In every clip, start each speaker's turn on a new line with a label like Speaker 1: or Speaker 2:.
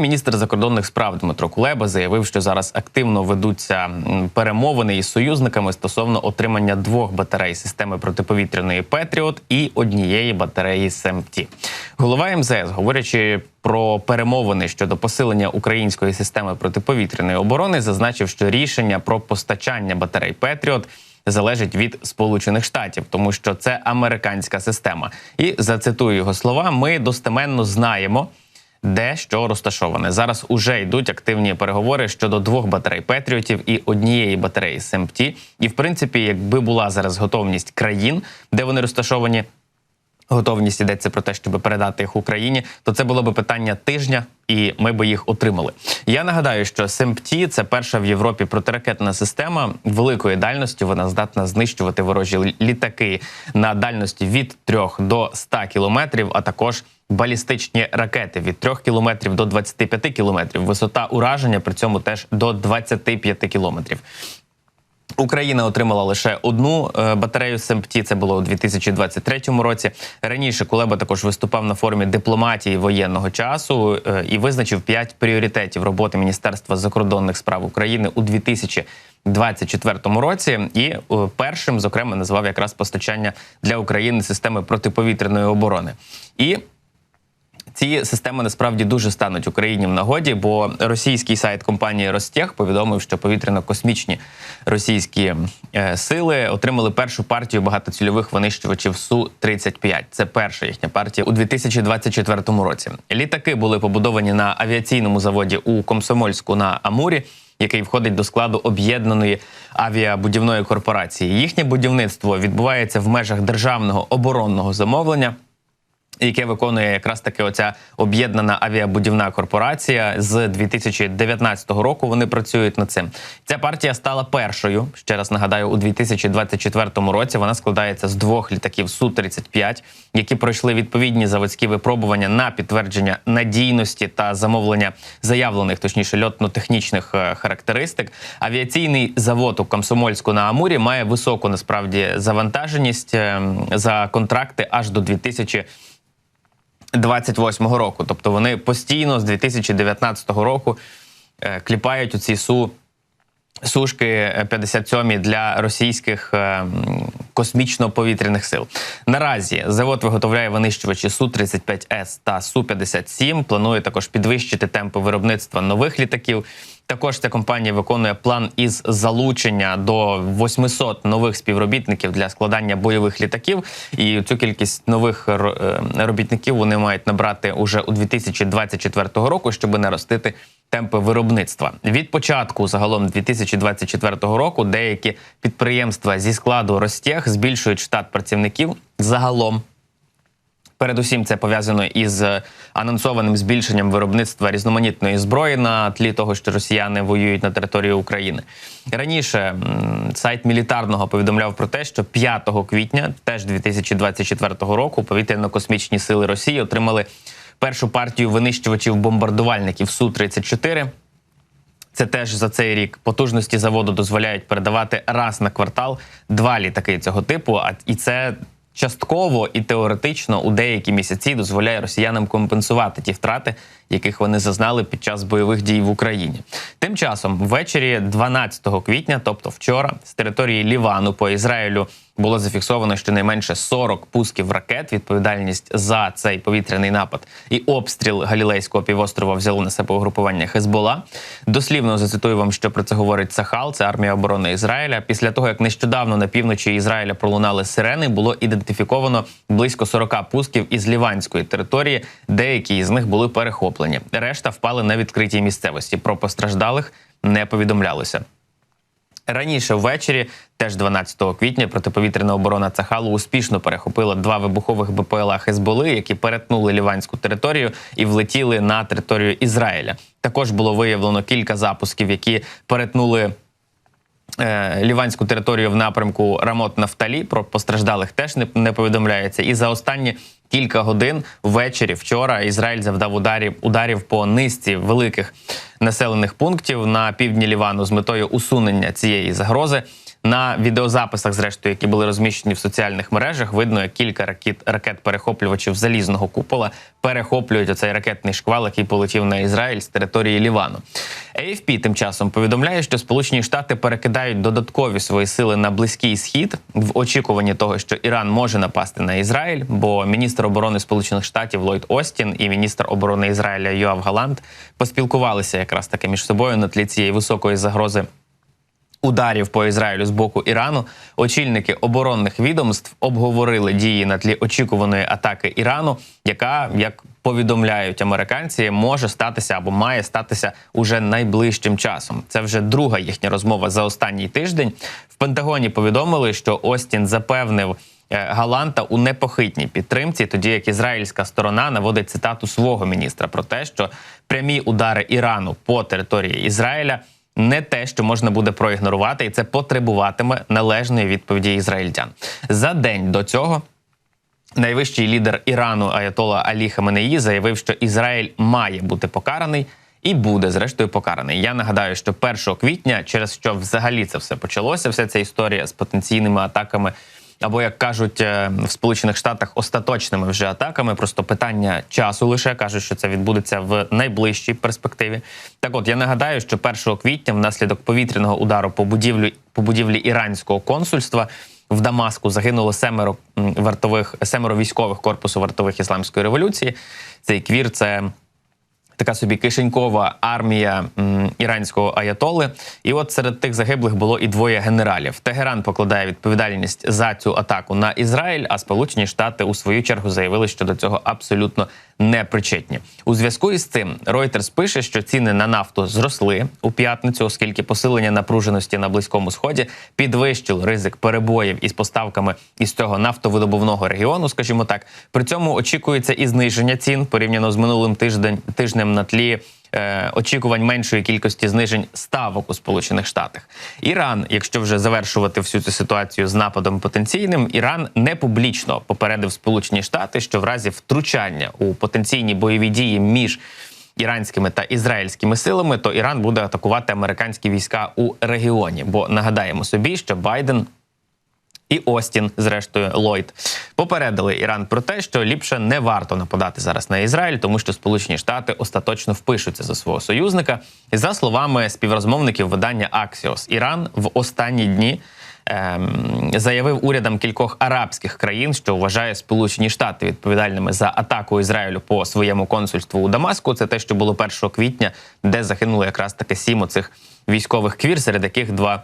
Speaker 1: Міністр закордонних справ Дмитро Кулеба заявив, що зараз активно ведуться перемовини із союзниками стосовно отримання двох батарей системи протиповітряної Петріот і однієї батареї СМТ. Голова МЗС, говорячи про перемовини щодо посилення української системи протиповітряної оборони, зазначив, що рішення про постачання батарей Петріот. Залежить від Сполучених Штатів, тому що це американська система. І зацитую його слова: ми достеменно знаємо, де що розташоване. Зараз уже йдуть активні переговори щодо двох батарей Петріотів і однієї батареї СМТ. І в принципі, якби була зараз готовність країн, де вони розташовані. Готовність йдеться про те, щоб передати їх Україні, то це було би питання тижня, і ми би їх отримали. Я нагадаю, що СМПТ – це перша в Європі протиракетна система великої дальності. Вона здатна знищувати ворожі літаки на дальності від 3 до 100 кілометрів, а також балістичні ракети від 3 кілометрів до 25 кілометрів. Висота ураження при цьому теж до 25 кілометрів. Україна отримала лише одну е, батарею СМПТ, Це було у 2023 році. Раніше Кулеба також виступав на форумі дипломатії воєнного часу е, і визначив п'ять пріоритетів роботи Міністерства закордонних справ України у 2024 році. І е, першим, зокрема, назвав якраз постачання для України системи протиповітряної оборони. І ці системи насправді дуже стануть Україні в нагоді, бо російський сайт компанії Ростех повідомив, що повітряно-космічні російські е, сили отримали першу партію багатоцільових винищувачів су 35 Це перша їхня партія у 2024 році. Літаки були побудовані на авіаційному заводі у Комсомольську на Амурі. Який входить до складу об'єднаної авіабудівної корпорації. Їхнє будівництво відбувається в межах державного оборонного замовлення яке виконує якраз таки оця об'єднана авіабудівна корпорація з 2019 року. Вони працюють над цим. Ця партія стала першою. Ще раз нагадаю, у 2024 році вона складається з двох літаків су 35 які пройшли відповідні заводські випробування на підтвердження надійності та замовлення заявлених, точніше льотно-технічних е, характеристик. Авіаційний завод у Комсомольську на Амурі має високу насправді завантаженість е, за контракти аж до 2000 28 року. Тобто вони постійно з 2019 року е, кліпають у ці су. Сушки 57 для російських е, космічно-повітряних сил. Наразі завод виготовляє винищувачі су 35 с та су 57 Планує також підвищити темпи виробництва нових літаків. Також ця компанія виконує план із залучення до 800 нових співробітників для складання бойових літаків. І цю кількість нових е, робітників вони мають набрати уже у 2024 року, щоб наростити темпи виробництва. Від початку загалом 2024 року деякі підприємства зі складу Ростех збільшують штат працівників загалом. Передусім, це пов'язано із анонсованим збільшенням виробництва різноманітної зброї на тлі того, що росіяни воюють на території України. Раніше сайт мілітарного повідомляв про те, що 5 квітня, теж 2024 року, повітряно-космічні сили Росії отримали першу партію винищувачів бомбардувальників су 34 це теж за цей рік потужності заводу дозволяють передавати раз на квартал два літаки цього типу. А і це частково і теоретично у деякі місяці дозволяє росіянам компенсувати ті втрати, яких вони зазнали під час бойових дій в Україні. Тим часом, ввечері 12 квітня, тобто вчора, з території Лівану по Ізраїлю було зафіксовано щонайменше 40 пусків ракет. Відповідальність за цей повітряний напад і обстріл Галілейського півострова взяло на себе угрупування Хезбола. Дослівно зацитую вам, що про це говорить Сахал, це армія оборони Ізраїля. Після того як нещодавно на півночі Ізраїля пролунали сирени, було ідентифіковано близько 40 пусків із ліванської території. Деякі із них були перехоплені. Решта впали на відкритій місцевості. Про постраждалих не повідомлялося. Раніше ввечері, теж 12 квітня, протиповітряна оборона Цахалу успішно перехопила два вибухових БПЛА Хезболи, які перетнули ліванську територію і влетіли на територію Ізраїля. Також було виявлено кілька запусків, які перетнули е, ліванську територію в напрямку Рамот Нафталі. Про постраждалих теж не повідомляється. І за останні кілька годин ввечері вчора Ізраїль завдав ударів ударів по низці великих населених пунктів на півдні Лівану з метою усунення цієї загрози. На відеозаписах, зрештою, які були розміщені в соціальних мережах, видно, як кілька ракет ракет перехоплювачів залізного купола перехоплюють оцей ракетний шквал, який полетів на Ізраїль з території Лівану. AFP тим часом повідомляє, що Сполучені Штати перекидають додаткові свої сили на близький схід в очікуванні того, що Іран може напасти на Ізраїль. Бо міністр оборони Сполучених Штатів Ллойд Остін і міністр оборони Ізраїля Йоав Галант поспілкувалися якраз таки між собою на тлі цієї високої загрози ударів по Ізраїлю з боку Ірану, очільники оборонних відомств обговорили дії на тлі очікуваної атаки Ірану, яка як повідомляють американці, може статися або має статися уже найближчим часом. Це вже друга їхня розмова за останній тиждень. В Пентагоні повідомили, що Остін запевнив. е, Галанта у непохитній підтримці, тоді як ізраїльська сторона наводить цитату свого міністра про те, що прямі удари Ірану по території Ізраїля не те, що можна буде проігнорувати, і це потребуватиме належної відповіді ізраїльтян за день до цього. Найвищий лідер Ірану Аятола Алі Хаменеї заявив, що Ізраїль має бути покараний і буде зрештою покараний. Я нагадаю, що 1 квітня, через що взагалі це все почалося, вся ця історія з потенційними атаками. Або як кажуть е, в Сполучених Штатах остаточними вже атаками, просто питання часу лише кажуть, що це відбудеться в найближчій перспективі. Так, от я нагадаю, що 1 квітня, внаслідок повітряного удару по будівлі по будівлі іранського консульства в Дамаску загинуло семеро вартових семеро військових корпусу вартових ісламської революції. Цей квір це така собі кишенькова армія м, іранського аятоли. І от серед тих загиблих було і двоє генералів. Тегеран покладає відповідальність за цю атаку на Ізраїль, а Сполучені Штати у свою чергу заявили, що до цього абсолютно не причетні. У зв'язку із цим Reuters пише, що ціни на нафту зросли у п'ятницю, оскільки посилення напруженості на близькому сході підвищило ризик перебоїв із поставками із цього нафтовидобувного регіону. Скажімо так, при цьому очікується і зниження цін порівняно з минулим тиждень тижнем на тлі. Е, Очікувань меншої кількості знижень ставок у Сполучених Штатах. Іран, якщо вже завершувати всю цю ситуацію з нападом потенційним, Іран не публічно попередив Сполучені Штати, що в разі втручання у потенційні бойові дії між іранськими та ізраїльськими силами, то Іран буде атакувати американські війська у регіоні. Бо нагадаємо собі, що Байден і Остін, зрештою, Ллойд, попередили Іран про те, що ліпше не варто нападати зараз на Ізраїль, тому що Сполучені Штати остаточно впишуться за свого союзника. І за словами співрозмовників видання Axios, Іран в останні дні. ем, Заявив урядам кількох арабських країн, що вважає Сполучені Штати відповідальними за атаку Ізраїлю по своєму консульству у Дамаску. Це те, що було 1 квітня, де загинуло якраз таки сім оцих військових квір, серед яких два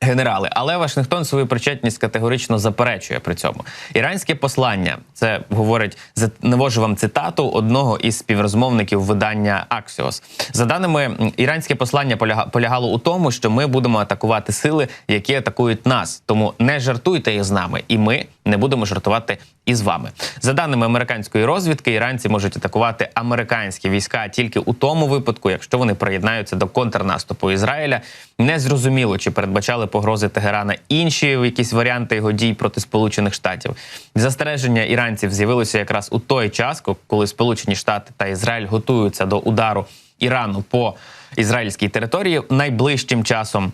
Speaker 1: генерали. Але Вашингтон свою причетність категорично заперечує при цьому. Іранське послання це говорить навожу вам цитату одного із співрозмовників видання Axios. За даними іранське послання поляга- полягало у тому, що ми будемо атакувати сили, які атакують нас. Тому не жартуйте із нами, і ми не будемо жартувати із вами. За даними американської розвідки, іранці можуть атакувати американські війська тільки у тому випадку, якщо вони приєднаються до контрнаступу Ізраїля. Не зрозуміло, чи передбачали погрози Тегерана інші якісь варіанти його дій проти Сполучених Штатів. Застереження іранців з'явилося якраз у той час, коли Сполучені Штати та Ізраїль готуються до удару Ірану по ізраїльській території найближчим часом.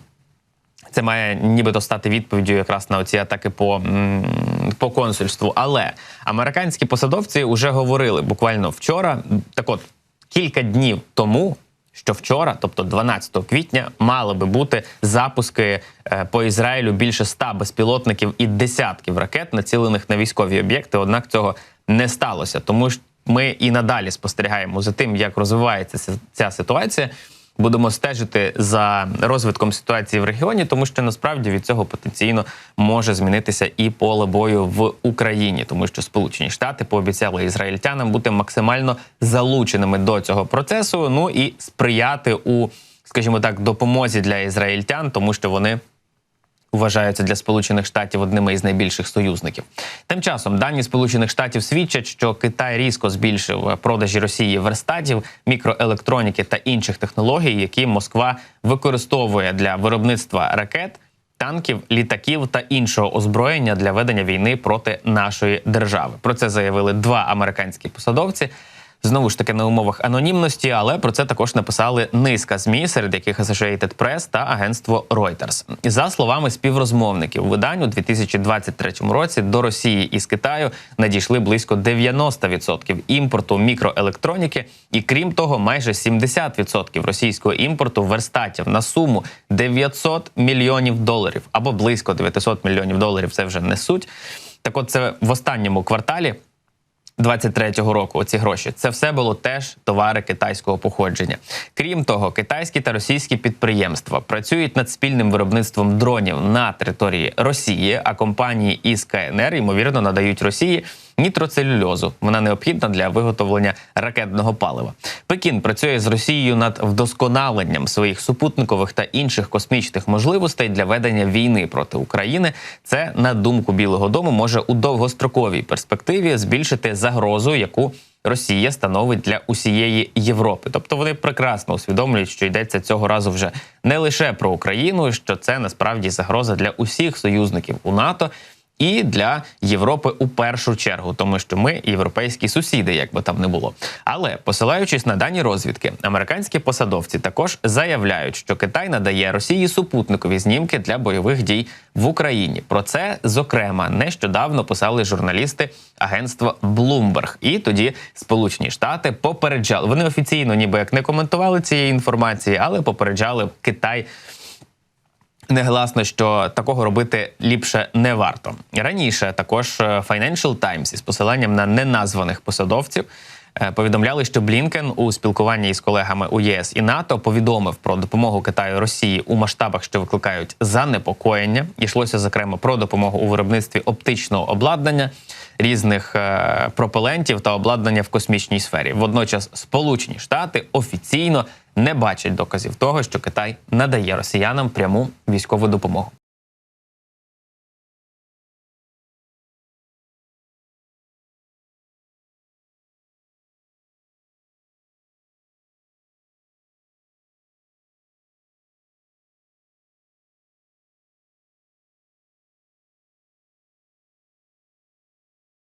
Speaker 1: Це має нібито стати відповіддю якраз на оці атаки по, по консульству. Але американські посадовці вже говорили буквально вчора. Так от кілька днів тому. Що вчора, тобто 12 квітня, мали би бути запуски е, по Ізраїлю більше ста безпілотників і десятків ракет, націлених на військові об'єкти. Однак цього не сталося. Тому ж ми і надалі спостерігаємо за тим, як розвивається ця ситуація. Будемо стежити за розвитком ситуації в регіоні, тому що насправді від цього потенційно може змінитися і поле бою в Україні, тому що Сполучені Штати пообіцяли ізраїльтянам бути максимально залученими до цього процесу. Ну і сприяти у, скажімо так, допомозі для ізраїльтян, тому що вони вважаються для Сполучених Штатів одними із найбільших союзників. Тим часом дані Сполучених Штатів свідчать, що Китай різко збільшив продажі Росії верстатів, мікроелектроніки та інших технологій, які Москва використовує для виробництва ракет. Танків, літаків та іншого озброєння для ведення війни проти нашої держави. Про це заявили два американські посадовці. Знову ж таки на умовах анонімності, але про це також написали низка змі, серед яких Associated Press та агентство Reuters. За словами співрозмовників, видань у 2023 році до Росії із Китаю надійшли близько 90% імпорту мікроелектроніки, і крім того, майже 70% російського імпорту верстатів на суму 900 мільйонів доларів або близько 900 мільйонів доларів. Це вже не суть. Так, от це в останньому кварталі. 23-го року оці гроші це все було теж товари китайського походження. Крім того, китайські та російські підприємства працюють над спільним виробництвом дронів на території Росії, а компанії із КНР ймовірно надають Росії нітроцелюльозу. Вона необхідна для виготовлення ракетного палива. Пекін працює з Росією над вдосконаленням своїх супутникових та інших космічних можливостей для ведення війни проти України. Це на думку Білого Дому може у довгостроковій перспективі збільшити загрозу, яку Росія становить для усієї Європи. Тобто вони прекрасно усвідомлюють, що йдеться цього разу вже не лише про Україну, що це насправді загроза для усіх союзників у НАТО. І для Європи у першу чергу, тому що ми європейські сусіди, як би там не було. Але посилаючись на дані розвідки, американські посадовці також заявляють, що Китай надає Росії супутникові знімки для бойових дій в Україні. Про це зокрема нещодавно писали журналісти агентства Bloomberg. І тоді Сполучені Штати попереджали. Вони офіційно, ніби як не коментували цієї інформації, але попереджали Китай. Негласно, що такого робити ліпше не варто. Раніше також е, Financial Times із посиланням на неназваних посадовців е, повідомляли, що Блінкен у спілкуванні із колегами у ЄС і НАТО повідомив про допомогу Китаю Росії у масштабах, що викликають занепокоєння. Йшлося зокрема про допомогу у виробництві оптичного обладнання, різних е, пропелентів та обладнання в космічній сфері. Водночас, Сполучені Штати офіційно не бачать доказів того, що Китай надає росіянам пряму військову допомогу.